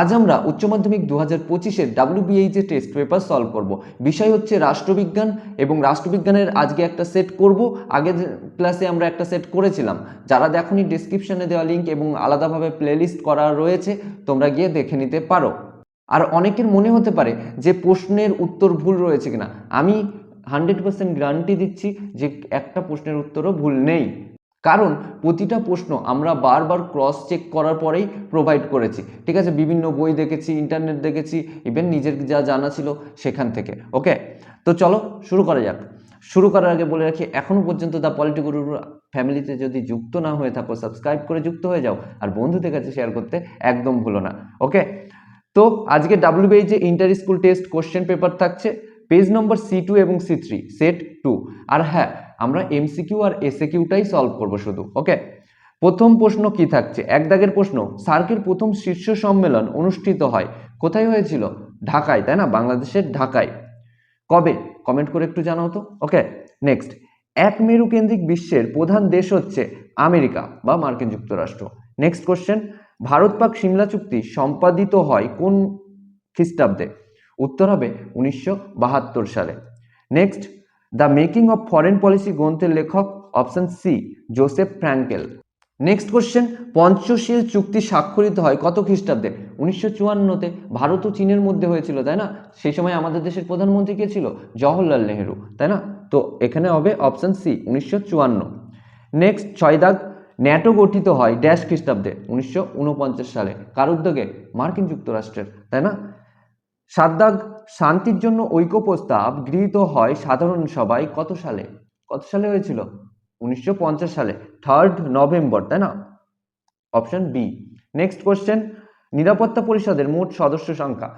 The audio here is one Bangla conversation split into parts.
আজ আমরা উচ্চ মাধ্যমিক দু হাজার পঁচিশের ডাব্লিউবিএইচ টেস্ট পেপার সলভ করব। বিষয় হচ্ছে রাষ্ট্রবিজ্ঞান এবং রাষ্ট্রবিজ্ঞানের আজকে একটা সেট করব। আগের ক্লাসে আমরা একটা সেট করেছিলাম। যারা দেখনি ডিসক্রিপশনে দেওয়া লিঙ্ক এবং আলাদাভাবে প্লেলিস্ট করা রয়েছে, তোমরা গিয়ে দেখে নিতে পারো। আর অনেকের মনে হতে পারে যে প্রশ্নের উত্তর ভুল রয়েছে কিনা। আমি হান্ড্রেড পার্সেন্ট গ্যারান্টি দিচ্ছি যে একটা প্রশ্নের উত্তরও ভুল নেই। কারণ প্রতিটা প্রশ্ন আমরা বারবার ক্রস চেক করার পরেই প্রোভাইড করেছি। ঠিক আছে? বিভিন্ন বই দেখেছি ইন্টারনেট দেখেছি ইভেন নিজের যা জানা ছিল সেখান থেকে। ওকে তো চলো শুরু করা যাক। শুরু করার আগে বলে রাখি এখনও পর্যন্ত দ্য পলিটিগুরুর ফ্যামিলিতে যদি যুক্ত না হয়ে থাকো সাবস্ক্রাইব করে যুক্ত হয়ে যাও। আর বন্ধুদের কাছে শেয়ার করতে একদম ভুলো না। ওকে তো আজকে ডাব্লিউবিএইচ যে inter school test question paper থাকছে। পেজ নম্বর সি টু এবং সি থ্রি সেট টু আর হ্যাঁ আমরা এমসিকিউ আর এসএ কিউটাই সলভ করব শুধু ওকে প্রথম প্রশ্ন কি থাকছে? এক দাগের প্রশ্ন, সার্কের প্রথম শীর্ষ সম্মেলন অনুষ্ঠিত হয় কোথায় হয়েছিল? ঢাকায়, তাই না? বাংলাদেশের ঢাকায়। কবে? কমেন্ট করে একটু জানাও তো ওকে নেক্সট এক মেরু কেন্দ্রিক বিশ্বের প্রধান দেশ হচ্ছে আমেরিকা বা মার্কিন যুক্তরাষ্ট্র। নেক্সট কোশ্চেন ভারত পাক সিমলা চুক্তি সম্পাদিত হয় কোন খ্রিস্টাব্দে? উত্তর হবে উনিশশো বাহাত্তর সালে। Next The Making of Foreign Policy গ্রন্থের লেখক option C Joseph Frankel next question Panchsheel চুক্তি স্বাক্ষরিত হয় কত খ্রিস্টাব্দে? উনিশশো চুয়ান্নতে ভারত ও চীনের মধ্যে হয়েছিল, তাই না? সেই সময় আমাদের দেশের প্রধানমন্ত্রী কে ছিল? জওহরলাল নেহেরু, তাই না? তো এখানে হবে অপশন সি উনিশশো চুয়ান্ন। নেক্সট ছয় দাগ ন্যাটো গঠিত হয় ড্যাশ খ্রিস্টাব্দে, উনিশশো উনপঞ্চাশ সালে। কার উদ্যোগে? মার্কিন যুক্তরাষ্ট্রের, তাই না? সাত শান্তির জন্য ঐক্য প্রস্তাব গৃহীত হয় সাধারণ সভায় কত সালে? কত সালে হয়েছিল? উনিশশো পঞ্চাশ সালে থার্ড নভেম্বর তাই না? অপশন বি নেক্সট কোশ্চেন নিরাপত্তা পরিষদের মোট সদস্য সংখ্যা।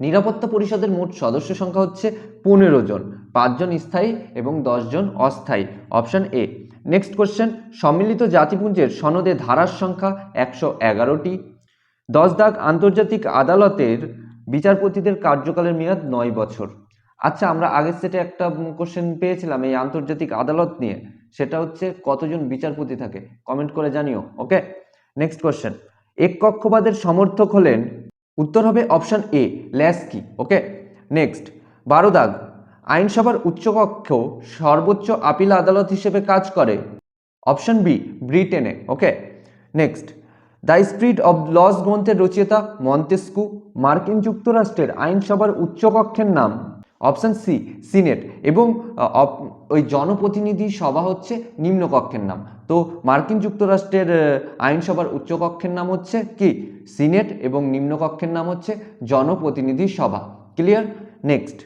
নিরাপত্তা পরিষদের মোট সদস্য সংখ্যা হচ্ছে পনেরো জন পাঁচজন স্থায়ী এবং জন অস্থায়ী। অপশন এ নেক্সট কোশ্চেন সম্মিলিত জাতিপুঞ্জের সনদে ধারার সংখ্যা একশো এগারোটি। দশ দাগ আন্তর্জাতিক আদালতের বিচারপতিদের কার্যকালের মেয়াদ নয় বছর। আচ্ছা আমরা আগের সেটে একটা কোশ্চেন পেয়েছিলাম এই আন্তর্জাতিক আদালত নিয়ে। সেটা হচ্ছে কতজন বিচারপতি থাকে? কমেন্ট করে জানিও ওকে নেক্সট কোশ্চেন এক কক্ষবাদের সমর্থক হলেন, উত্তর হবে option A Laski okay next বারো দাগ, আইনসভার উচ্চকক্ষ সর্বোচ্চ আপিল আদালত হিসেবে কাজ করে। অপশন বি ব্রিটেনে okay next The Spirit of Laws গ্রন্থের রচয়িতা মন্তেস্কু, মার্কিন যুক্তরাষ্ট্রের আইনসভার উচ্চকক্ষের নাম। Option C, senate. এবং ওই জনপ্রতিনিধি সভা হচ্ছে নিম্নকক্ষের নাম। তো মার্কিন যুক্তরাষ্ট্রের আইনসভার উচ্চকক্ষের নাম হচ্ছে কি? সিনেট এবং নিম্নকক্ষের নাম হচ্ছে জনপ্রতিনিধি সভা। ক্লিয়ার? নেক্সট।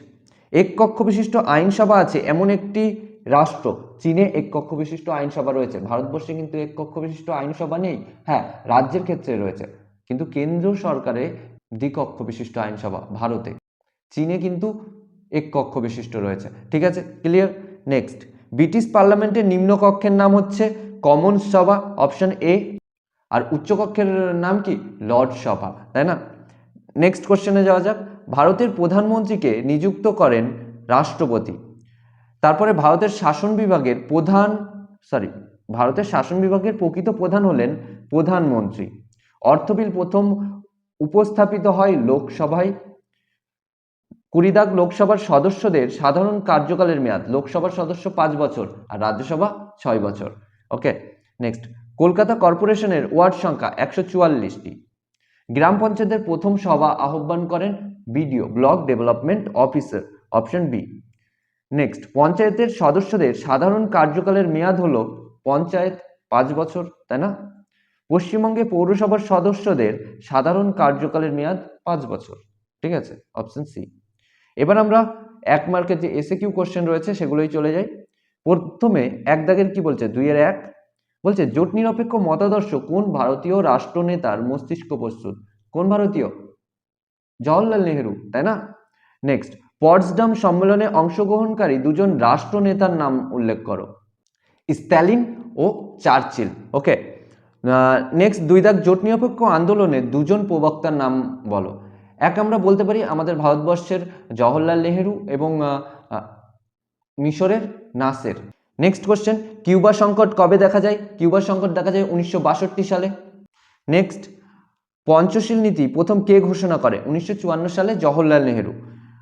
এক কক্ষ বিশিষ্ট আইনসভা আছে এমন একটি রাষ্ট্র, চীনে এক কক্ষ বিশিষ্ট আইনসভা রয়েছে, ভারতবর্ষে কিন্তু এক কক্ষ বিশিষ্ট আইনসভা নেই হ্যাঁ রাজ্যের ক্ষেত্রে রয়েছে, কিন্তু কেন্দ্র সরকারে দ্বিকক্ষ বিশিষ্ট আইনসভা ভারতে, চীনে কিন্তু এক কক্ষ বিশিষ্ট রয়েছে, ঠিক আছে ক্লিয়ার নেক্সট ব্রিটিশ পার্লামেন্টের নিম্নকক্ষের নাম হচ্ছে কমন সভা অপশন এ আর উচ্চকক্ষের নাম কি? লর্ড সভা, তাই না? নেক্সট কোশ্চেনে যাওয়া যাক, ভারতের প্রধানমন্ত্রীকে নিযুক্ত করেন রাষ্ট্রপতি তারপরে ভারতের শাসন বিভাগের প্রধান সরি ভারতের শাসন বিভাগের প্রকৃত প্রধান হলেন প্রধানমন্ত্রী। অর্থ বিল প্রথম উপস্থাপিত হয় লোকসভায়। কুড়ি দাগ লোকসভার সদস্যদের সাধারণ কার্যকালের মেয়াদ, লোকসভার সদস্য পাঁচ বছর আর রাজ্যসভা ছয় বছর। ওকে নেক্সট কলকাতা কর্পোরেশনের ওয়ার্ড সংখ্যা একশো চুয়াল্লিশটি। গ্রাম পঞ্চায়েতের প্রথম সভা আহ্বান করেন BDO, block development officer, option B. Next পঞ্চায়েতের সদস্যদের সাধারণ কার্যকালের মেয়াদ হলো পঞ্চায়েত পাঁচ বছর, তাই না? পশ্চিমবঙ্গে পৌরসভার সদস্যদের সাধারণ কার্যকালের মেয়াদ পাঁচ বছর, ঠিক আছে? অপশন সি এবার আমরা এক মার্কের যে এসে কিউ কোশ্চেন রয়েছে, সেগুলোই চলে যাই। প্রথমে এক দাগের কি বলছে? দুইয়ের এক। বলছে, জোট নিরপেক্ষ মতাদর্শ কোন ভারতীয় রাষ্ট্রনেতার মস্তিষ্ক প্রস্তুত? কোন ভারতীয়? জওহরলাল নেহেরু, তাই না? নেক্সট পটসডাম সম্মেলনে অংশগ্রহণকারী দুজন রাষ্ট্রনেতার নাম উল্লেখ করো। স্ট্যালিন ও চার্চিল। ওকে। নেক্সট দুই দাগ জোট নিরপেক্ষ আন্দোলনে দুজন প্রবক্তার নাম বলো। এক আমরা বলতে পারি আমাদের ভারতবর্ষের জওহরলাল নেহেরু এবং মিশরের নাসের। নেক্সট কোশ্চেন কিউবা সংকট কবে দেখা যায়? কিউবা সংকট দেখা যায় উনিশশো বাষট্টি সালে। নেক্সট পঞ্চশীল নীতি প্রথম কে ঘোষণা করে? উনিশশো চুয়ান্ন সালে জওহরলাল নেহেরু।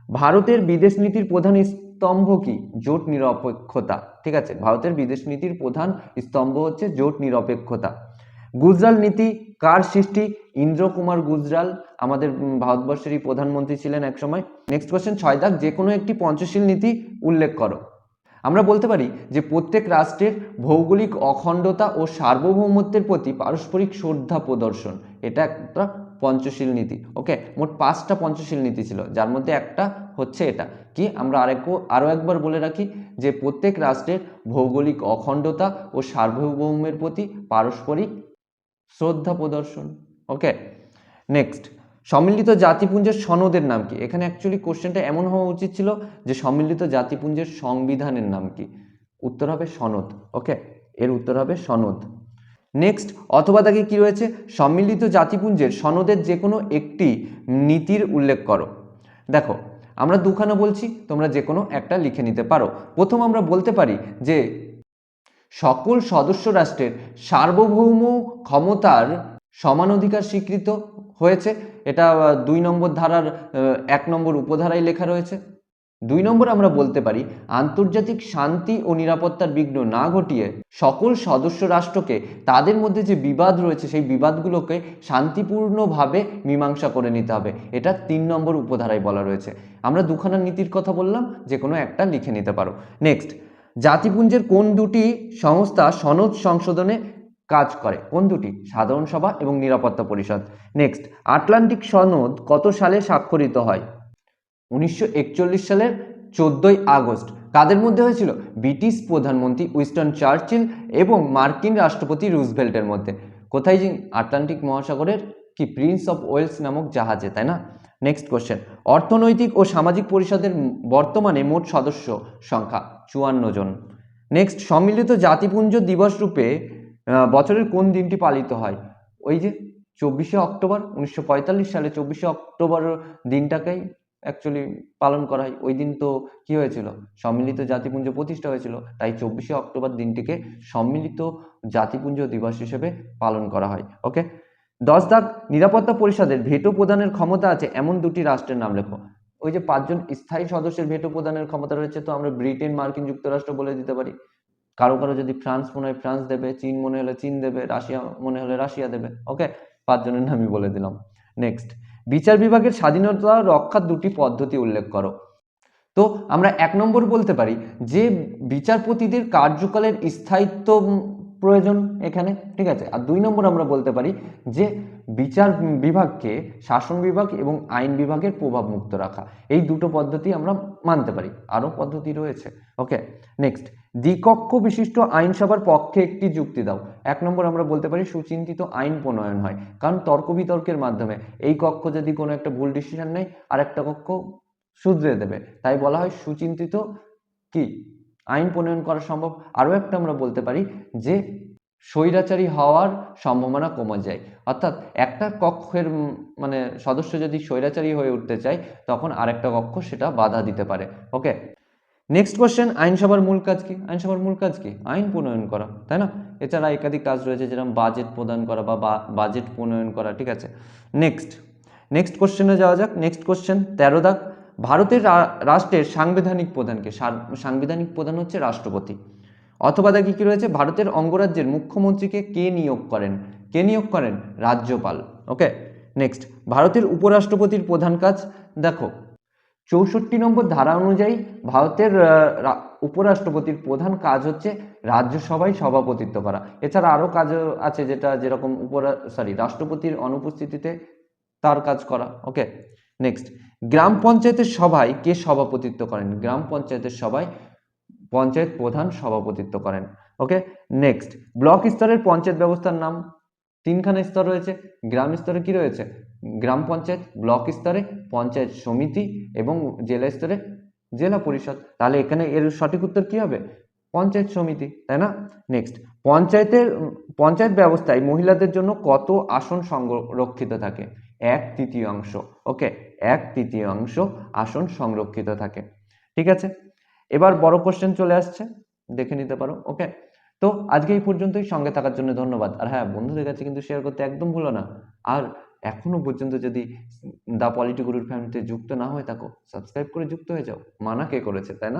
ভারতের বিদেশ নীতির প্রধান স্তম্ভ কি? জোট নিরপেক্ষতা। ঠিক আছে? ভারতের বিদেশ নীতির প্রধান স্তম্ভ হচ্ছে জোট নিরপেক্ষতা। গুজরাল নীতি কার সৃষ্টি? ইন্দ্র কুমার গুজরাল, আমাদের ভারতবর্ষেরই প্রধানমন্ত্রী ছিলেন একসময়। নেক্সট কোয়েশ্চেন ছয় দাগ যে কোনো একটি পঞ্চশীল নীতি উল্লেখ করো। আমরা বলতে পারি যে প্রত্যেক রাষ্ট্রের ভৌগোলিক অখণ্ডতা ও সার্বভৌমত্বের প্রতি পারস্পরিক শ্রদ্ধা প্রদর্শন। এটা একটা পঞ্চশীল নীতি। ওকে? মোট পাঁচটা পঞ্চশীল নীতি ছিল। যার মধ্যে একটা হচ্ছে এটা। কি? আমরা আরেক আরও একবার বলে রাখি যে প্রত্যেক রাষ্ট্রের ভৌগোলিক অখণ্ডতা ও সার্বভৌমের প্রতি পারস্পরিক শ্রদ্ধা প্রদর্শন। ওকে? নেক্সট। সম্মিলিত জাতিপুঞ্জের সনদের নাম কি? এখানে অ্যাকচুয়ালি কোশ্চেনটা এমন হওয়া উচিত ছিল যে সম্মিলিত জাতিপুঞ্জের সংবিধানের নাম কি? উত্তর হবে সনদ। ওকে? এর উত্তর হবে সনদ। নেক্সট অথবা তাকে কি রয়েছে? সম্মিলিত জাতিপুঞ্জের সনদের যে কোনো একটি নীতির উল্লেখ করো। দেখো, আমরা দুখানা বলছি, তোমরা যে কোনো একটা লিখে নিতে পারো। প্রথম আমরা বলতে পারি যে সকল সদস্য রাষ্ট্রের সার্বভৌম ক্ষমতার সমান অধিকার স্বীকৃত হয়েছে। এটা দুই নম্বর ধারার এক নম্বর উপধারায় লেখা রয়েছে। দুই নম্বর আমরা বলতে পারি, আন্তর্জাতিক শান্তি ও নিরাপত্তার বিঘ্ন না ঘটিয়ে সকল সদস্য রাষ্ট্রকে তাদের মধ্যে যে বিবাদ রয়েছে, সেই বিবাদগুলোকে শান্তিপূর্ণভাবে মীমাংসা করে নিতে হবে। এটা তিন নম্বর উপধারায় বলা রয়েছে। আমরা দুখানা নীতির কথা বললাম, যে কোনো একটা লিখে নিতে পারো। নেক্সট জাতিপুঞ্জের কোন দুটি সংস্থা সনদ সংশোধনে কাজ করে? কোন দুটি? সাধারণ সভা এবং নিরাপত্তা পরিষদ। নেক্সট আটলান্টিক সনদ কত সালে স্বাক্ষরিত হয়? উনিশশো একচল্লিশ সালের চোদ্দোই আগস্ট। কাদের মধ্যে হয়েছিল? ব্রিটিশ প্রধানমন্ত্রী উইস্টন চার্চিল এবং মার্কিন রাষ্ট্রপতি রুজভেল্টের মধ্যে। কোথায় আটলান্টিক মহাসাগরের? কি প্রিন্স অফ ওয়েলস নামক জাহাজে, তাই না? নেক্সট কোশ্চেন অর্থনৈতিক ও সামাজিক পরিষদের বর্তমানে মোট সদস্য সংখ্যা চুয়ান্ন জন। নেক্সট সম্মিলিত জাতিপুঞ্জ দিবস রূপে বছরের কোন দিনটি পালিত হয়? ওই যে চব্বিশে অক্টোবর, উনিশশো পঁয়তাল্লিশ সালে চব্বিশে অক্টোবর দিনটাকেই অ্যাকচুয়ালি পালন করা হয়। ওই দিন তো কি হয়েছিল? সম্মিলিত জাতিপুঞ্জ প্রতিষ্ঠা হয়েছিল। তাই চব্বিশে অক্টোবর দিনটিকে সম্মিলিত জাতিপুঞ্জ দিবস হিসেবে পালন করা হয়। ওকে দশ দাগ নিরাপত্তা পরিষদের ভেটো প্রদানের ক্ষমতা আছে। এমন দুটি রাষ্ট্রের নাম লেখো। ওই যে পাঁচজন স্থায়ী সদস্যের ভেটো প্রদানের ক্ষমতা রয়েছে তো আমরা ব্রিটেন, মার্কিন যুক্তরাষ্ট্র বলে দিতে পারি। কারও কারও যদি ফ্রান্স মনে হয় ফ্রান্স দেবে, চীন মনে হলে চীন দেবে, রাশিয়া মনে হলে রাশিয়া দেবে। ওকে পাঁচজনের নামই বলে দিলাম। নেক্সট বিচার বিভাগের স্বাধীনতা রক্ষার দুটি পদ্ধতি উল্লেখ করো। তো আমরা এক নম্বর বলতে পারি যে বিচারপতিদের কার্যকালের স্থায়িত্ব প্রয়োজন এখানে, ঠিক আছে? আর দুই নম্বর আমরা বলতে পারি যে বিচার বিভাগকে, শাসন বিভাগ এবং আইন বিভাগের প্রভাব মুক্ত রাখা। এই দুটো পদ্ধতি আমরা মানতে পারি। আরও পদ্ধতি রয়েছে। Okay, next. দ্বিকক্ষ বিশিষ্ট আইনসভার পক্ষে একটি যুক্তি দাও। এক নম্বর আমরা বলতে পারি সুচিন্তিত আইন প্রণয়ন হয়, কারণ তর্ক বিতর্কের মাধ্যমে এই কক্ষ যদি কোনো একটা ভুল ডিসিশন নেয় আর একটা কক্ষ শুধরে দেবে। তাই বলা হয় সুচিন্তিত কি? আইন প্রণয়ন করা সম্ভব। আরও একটা আমরা বলতে পারি যে, স্বৈরাচারী হওয়ার সম্ভাবনা কমে যায়। অর্থাৎ একটা কক্ষের মানে সদস্য যদি স্বৈরাচারী হয়ে উঠতে চায়, তখন আরেকটা কক্ষ সেটা বাধা দিতে পারে। ওকে? নেক্সট কোশ্চেন আইনসভার মূল কাজ কি? আইনসভার মূল কাজ কি? আইন প্রণয়ন করা, তাই না? এছাড়া একাধিক কাজ রয়েছে যেরকম বাজেট প্রদান করা বা বা- বাজেট প্রণয়ন করা, ঠিক আছে? নেক্সট নেক্সট কোশ্চেনে যাওয়া যাক। নেক্সট কোশ্চেন তেরো দাগ। ভারতের রাষ্ট্রের সাংবিধানিক প্রধানকে সাংবিধানিক প্রধান হচ্ছে রাষ্ট্রপতি। অথবা দেখি কি রয়েছে, ভারতের অঙ্গরাজ্যের মুখ্যমন্ত্রীকে কে নিয়োগ করেন? কে নিয়োগ করেন? রাজ্যপাল। Okay, next. ভারতের উপরাষ্ট্রপতির প্রধান কাজ, দেখো, চৌষট্টি নম্বর ধারা অনুযায়ী ভারতের উপরাষ্ট্রপতির প্রধান কাজ হচ্ছে রাজ্যসভায় সভাপতিত্ব করা। এছাড়া আরও কাজ আছে যেটা যেরকম উপরা সরি রাষ্ট্রপতির অনুপস্থিতিতে তার কাজ করা। ওকে, নেক্সট। গ্রাম পঞ্চায়েতের সভায় কে সভাপতিত্ব করেন? গ্রাম পঞ্চায়েতের সভায় পঞ্চায়েত প্রধান সভাপতিত্ব করেন। ওকে, নেক্সট। ব্লক স্তরের পঞ্চায়েত ব্যবস্থার নাম। তিনখানা স্তর রয়েছে। গ্রাম স্তরে কি রয়েছে? গ্রাম পঞ্চায়েত, ব্লক স্তরে পঞ্চায়েত সমিতি এবং জেলা স্তরে জেলা পরিষদ। তাহলে এখানে এর সঠিক উত্তর কি হবে? পঞ্চায়েত সমিতি, তাই না? নেক্সট। পঞ্চায়েতের, পঞ্চায়েত ব্যবস্থায় মহিলাদের জন্য কত আসন সংরক্ষিত থাকে? এক তৃতীয়াংশ। ওকে এক তৃতীয়াংশ আসন সংরক্ষিত থাকে। ঠিক আছে? এবার বড় কোশ্চেন চলে আসছে। দেখে নিতে পারো ওকে তো আজকে এই পর্যন্তই। সঙ্গে থাকার জন্য ধন্যবাদ। আর হ্যাঁ বন্ধুদের কাছে কিন্তু শেয়ার করতে একদম ভুলো না। আর এখনও পর্যন্ত যদি দা পলিটি গুরুর ফ্যামিলিতে যুক্ত না হয়ে থাকো সাবস্ক্রাইব করে যুক্ত হয়ে যাও। মানা কে করেছে, তাই না?